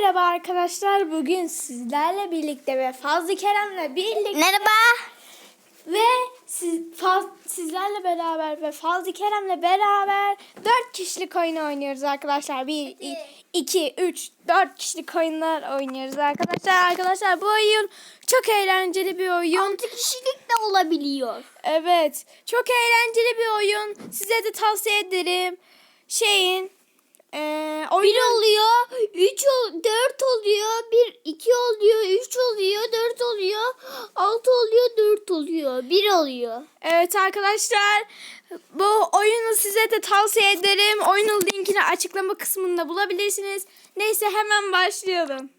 Merhaba arkadaşlar. Bugün sizlerle birlikte ve Fazlı Kerem'le birlikte Merhaba. ve siz, faz, sizlerle beraber ve Fazlı Kerem'le beraber 4 kişilik oyun oynuyoruz arkadaşlar. 1 2 3 4 kişilik oyunlar oynuyoruz arkadaşlar. Arkadaşlar bu oyun çok eğlenceli bir oyun. 6 kişilik de olabiliyor. Evet. Çok eğlenceli bir oyun. Size de tavsiye ederim. Şeyin eee oyun 1 oluyor, 3 4 oluyor, 1 2 oluyor, 3 oluyor, 4 oluyor, 6 oluyor, 4 oluyor, 1 oluyor. Evet arkadaşlar bu oyunu size de tavsiye ederim. Oyunun linkini açıklama kısmında bulabilirsiniz. Neyse hemen başlayalım.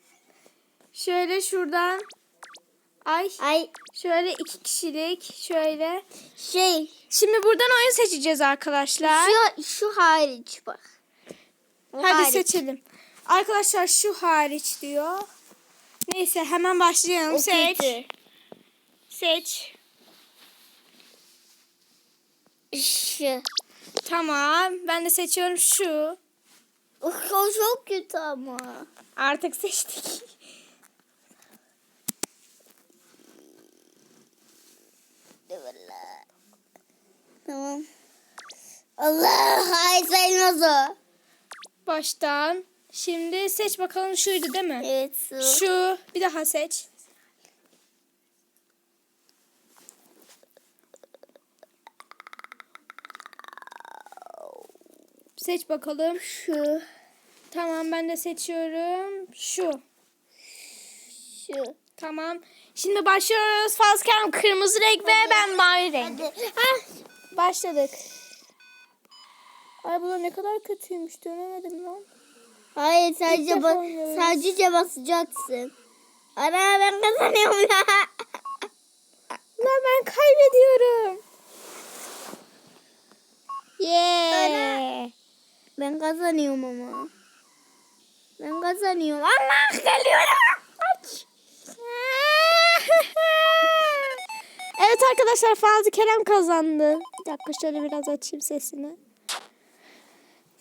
Şöyle şuradan. Ay Ay şöyle iki kişilik şöyle. şey Şimdi buradan oyun seçeceğiz arkadaşlar. şu şu hariç bak. Bu Hadi hariç. seçelim. Arkadaşlar şu hariç diyor. Neyse hemen başlayalım. O Seç. Seç. Şu. Tamam. Ben de seçiyorum şu. O çok kötü ama. Artık seçtik. Tamam. Allah hayır sayılmaz o. Baştan. Şimdi seç bakalım şuydu değil mi? Evet su. Şu. Bir daha seç. Seç bakalım. Şu. Tamam ben de seçiyorum. Şu. Şu. Tamam. Şimdi başlıyoruz. Fazkem kırmızı renk ve ben mavi renk. Hadi. Ah. Başladık. Ay bu da ne kadar kötüymüş. Dönemedim lan. Hayır sadece ba- sadece basacaksın. Ana ben kazanıyorum la. Lan ben kaybediyorum. Yeah. Ben kazanıyorum ama. Ben kazanıyorum. Allah geliyorum. Aç. evet arkadaşlar Fazlı Kerem kazandı. Bir dakika şöyle biraz açayım sesini.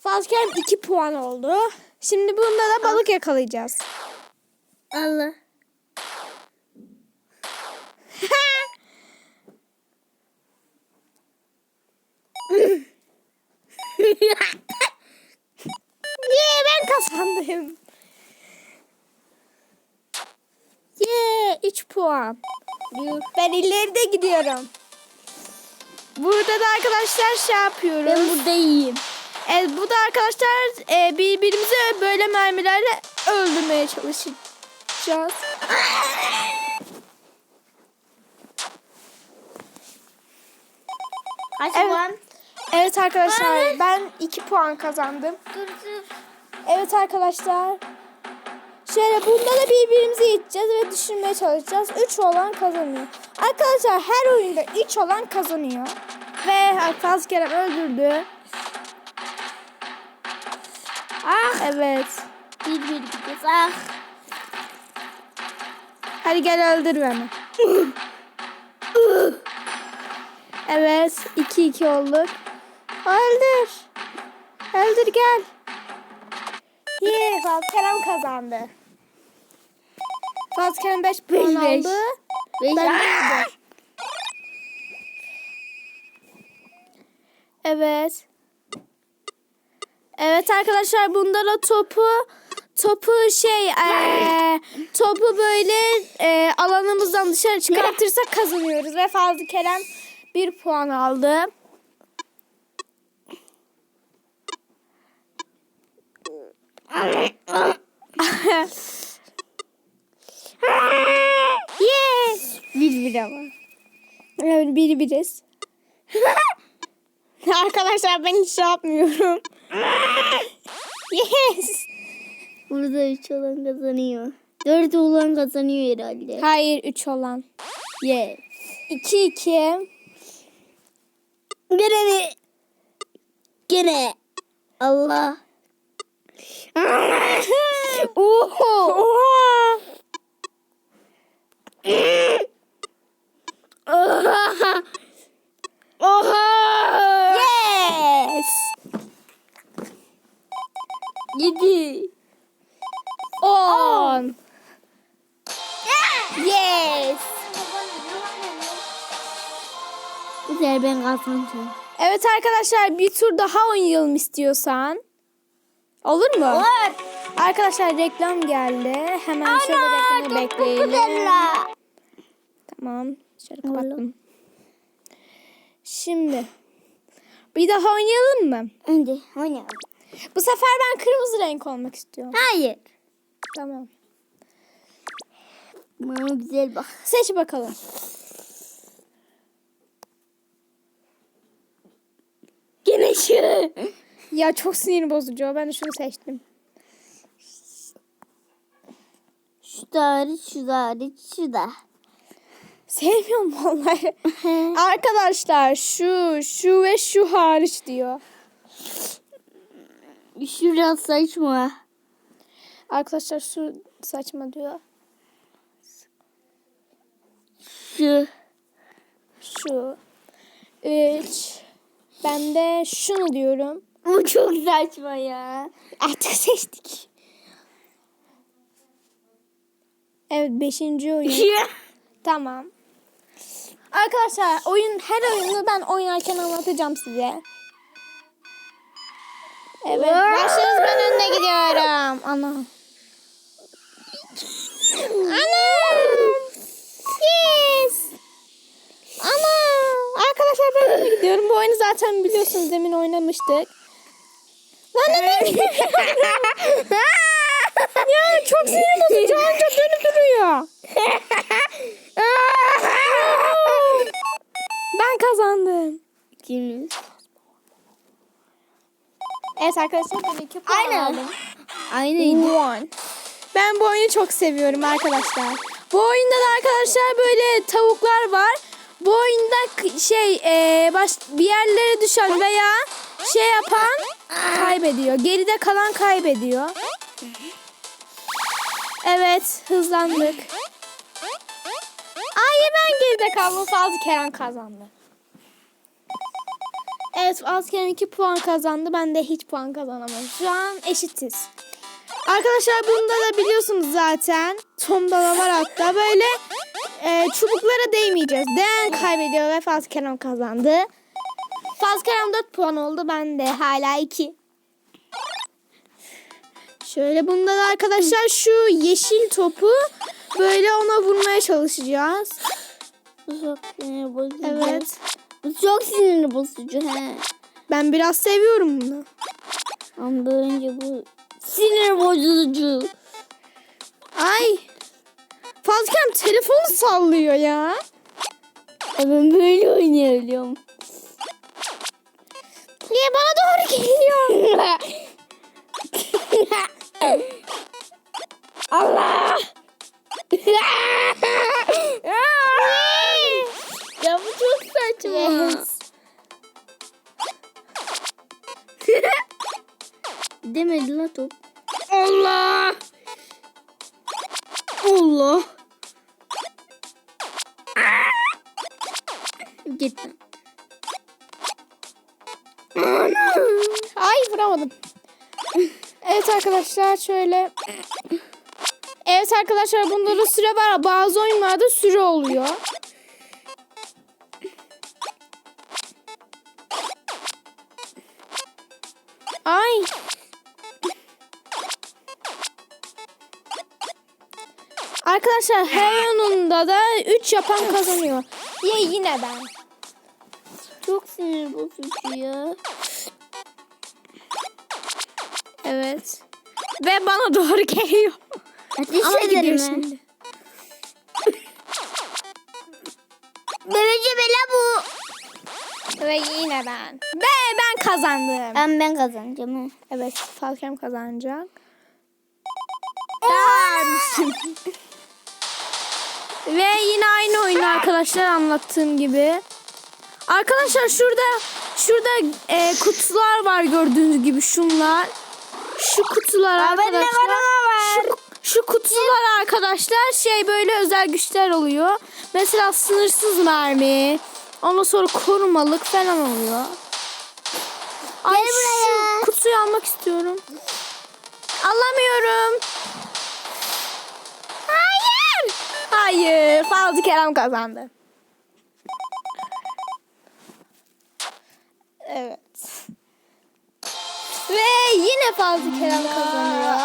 Fazlı Kerem 2 puan oldu. Şimdi bunda da balık yakalayacağız. Allah. Yeah ben kazandım. Yeah 3 puan. Ben ileride gidiyorum. Burada da arkadaşlar şey yapıyoruz. ben burada iyiyim. Evet, bu da arkadaşlar e, birbirimizi böyle mermilerle öldürmeye çalışacağız. Kaç Evet. puan? Evet arkadaşlar ben 2 puan kazandım. Dur dur. Evet arkadaşlar. Şöyle bunda da birbirimizi iteceğiz ve düşürmeye çalışacağız. 3 olan kazanıyor. Arkadaşlar her oyunda 3 olan kazanıyor. Ve Faz Kerem öldürdü. Ah. Evet. Bir bir gidiyoruz. Ah. Hadi gel öldür beni. evet. 2-2 olduk. Öldür. Öldür gel. Faz Kerem kazandı. Kerem 5 puan Beş, aldı. Beş. Ben Ah. Evet. Evet arkadaşlar bunda da topu topu şey eee, topu böyle eee, alanımızdan dışarı çıkartırsak kazanıyoruz ve Fazlı Kerem bir puan aldı. yes. Bir bir ama. Evet biri biriz. Arkadaşlar ben hiç şey yapmıyorum. Yes. Burada üç olan kazanıyor. Dört olan kazanıyor herhalde. Hayır 3 olan. Yes. 2 2. Gene mi? Gene. Allah. Oho. Oha. Oha. Oha. 7 10 Yes. Güzel ben kazanacağım. Evet arkadaşlar bir tur daha oynayalım istiyorsan. Olur mu? Olur. Arkadaşlar reklam geldi. Hemen Ana, şöyle reklamı bekleyelim. Tamam. Şöyle kapattım. Şimdi. Bir daha oynayalım mı? Hadi oynayalım. Bu sefer ben kırmızı renk olmak istiyorum. Hayır. Tamam. Bana güzel bak. Seç bakalım. Gene şu. Ya çok sinir bozucu. Ben de şunu seçtim. Şu da hariç, şu da hariç, şu da. Sevmiyorum onları. Arkadaşlar şu, şu ve şu hariç diyor. Şu biraz saçma. Arkadaşlar şu saçma diyor. Şu. Şu. Üç. Ben de şunu diyorum. Bu çok saçma ya. Artık seçtik. Evet beşinci oyun. tamam. Arkadaşlar oyun her oyunu ben oynarken anlatacağım size. Evet başlarız ben önüne gidiyorum. Ana. Anam. Yes. Ana. Arkadaşlar ben önüne gidiyorum. Bu oyunu zaten biliyorsunuz demin oynamıştık. Lan önüne ya çok sinir bozucu anca dönüp duruyor. ben kazandım. Kimiz? Evet arkadaşlar ben iki puan Aynen. aldım. Aynıydı. One. Ben bu oyunu çok seviyorum arkadaşlar. Bu oyunda da arkadaşlar böyle tavuklar var. Bu oyunda şey e, baş, bir yerlere düşen veya şey yapan kaybediyor. Geride kalan kaybediyor. Evet hızlandık. Ay ben geride kaldım. Fazla Kerem kazandı. Evet Kerem 2 puan kazandı. Ben de hiç puan kazanamadım. Şu an eşitiz. Arkadaşlar bunda da biliyorsunuz zaten. Tom'da da var hatta. Böyle e, çubuklara değmeyeceğiz. Değen kaybediyor ve Fazla Kerem kazandı. Fazla Kerem 4 puan oldu. Ben de hala 2. Şöyle bunda da arkadaşlar şu yeşil topu böyle ona vurmaya çalışacağız. Bozucu. Evet. Bu çok sinir bozucu he. Ben biraz seviyorum bunu. Ama önce bu sinir bozucu. Ay. Fazla Kerem telefonu sallıyor ya. Ben böyle oynayabiliyorum. Git. Ay vuramadım. Evet arkadaşlar şöyle. Evet arkadaşlar bunda da süre var. Bazı oyunlarda süre oluyor. Ay. Arkadaşlar her oyununda da 3 yapan kazanıyor. Ya yine ben. Sinir bozucu ya. Evet. Ve bana doğru geliyor. Ateş Ama gidiyor şimdi. Bebece bela bu. Ve yine ben. Ve ben kazandım. Ben ben kazanacağım. he. Evet Falkem kazanacak. Ve yine aynı oyun arkadaşlar anlattığım gibi. Arkadaşlar şurada şurada e, kutular var gördüğünüz gibi şunlar. Şu kutular arkadaşlar. Şu, şu kutular arkadaşlar şey böyle özel güçler oluyor. Mesela sınırsız mermi. Ondan sonra korumalık falan oluyor. Ay, Gel buraya. Şu kutuyu almak istiyorum. Alamıyorum. Hayır. Hayır. Fazlı Kerem kazandı. Evet. Ve yine Fazlı Kerem kazanıyor.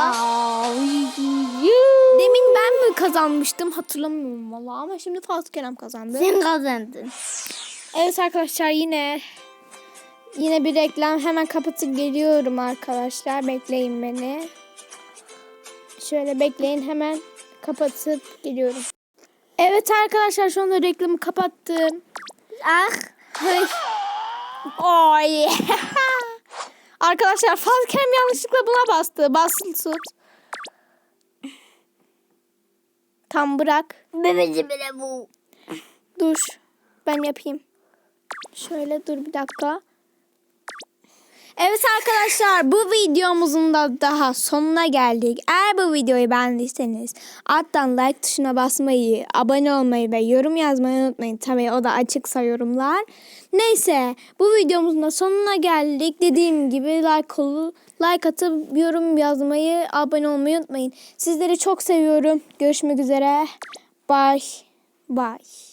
Demin ben mi kazanmıştım hatırlamıyorum valla ama şimdi Fazlı Kerem kazandı. Sen kazandın. Evet arkadaşlar yine yine bir reklam hemen kapatıp geliyorum arkadaşlar. Bekleyin beni. Şöyle bekleyin hemen kapatıp geliyorum. Evet arkadaşlar şu anda reklamı kapattım. Ah. Oy. arkadaşlar Fazlı Kerem yanlışlıkla buna bastı. Basılı tut. Tam bırak. Bebeci bile bu. Dur. Ben yapayım. Şöyle dur bir dakika. Evet arkadaşlar bu videomuzun da daha sonuna geldik. Eğer bu videoyu beğendiyseniz alttan like tuşuna basmayı, abone olmayı ve yorum yazmayı unutmayın. Tabii o da açıksa yorumlar. Neyse bu videomuzun da sonuna geldik. Dediğim gibi like olu, like atıp yorum yazmayı, abone olmayı unutmayın. Sizleri çok seviyorum. Görüşmek üzere. Bye. Bye.